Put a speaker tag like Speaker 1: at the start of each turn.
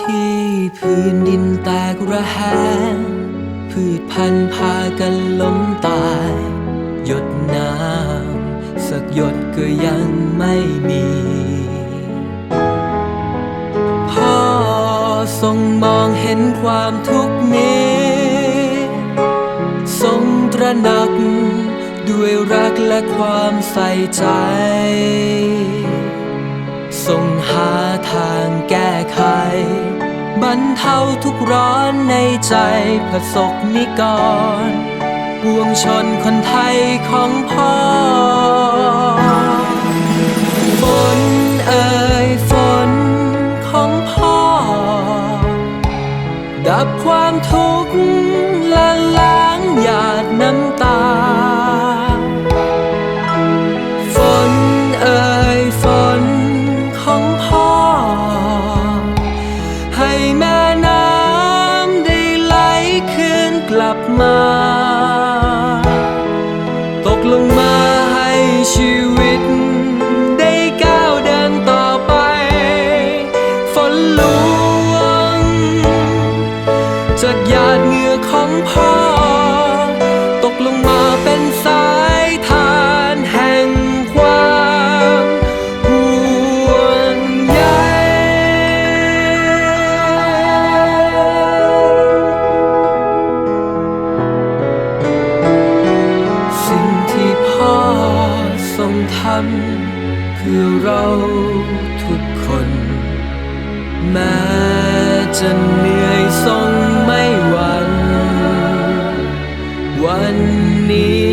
Speaker 1: ที่พื้นดินแตกระแหงพืชพันธุ์พากันล้มตาย หยดน้ำสักหยดก็ยังไม่มี พ่อทรงมองเห็นความทุกข์นี้ทรงตระหนักด้วยรักและความใส่ใจ ทรงหาทางแก้ ไขบรรเท่าทุกร้อนในใจผสกนิกรปวงชนคนไทยของพ่อฝนเอ่ยฝนของพ่อ ดับความทุกข์และล้างหยาดน้ำ ลับมา ตกลงมาให้ชีวิต ได้ก้าวเดินต่อไป ฝนหลวงจากยาน รม คือเราทุกคน แม้จะเหนื่อยทรงไม่วันวันนี้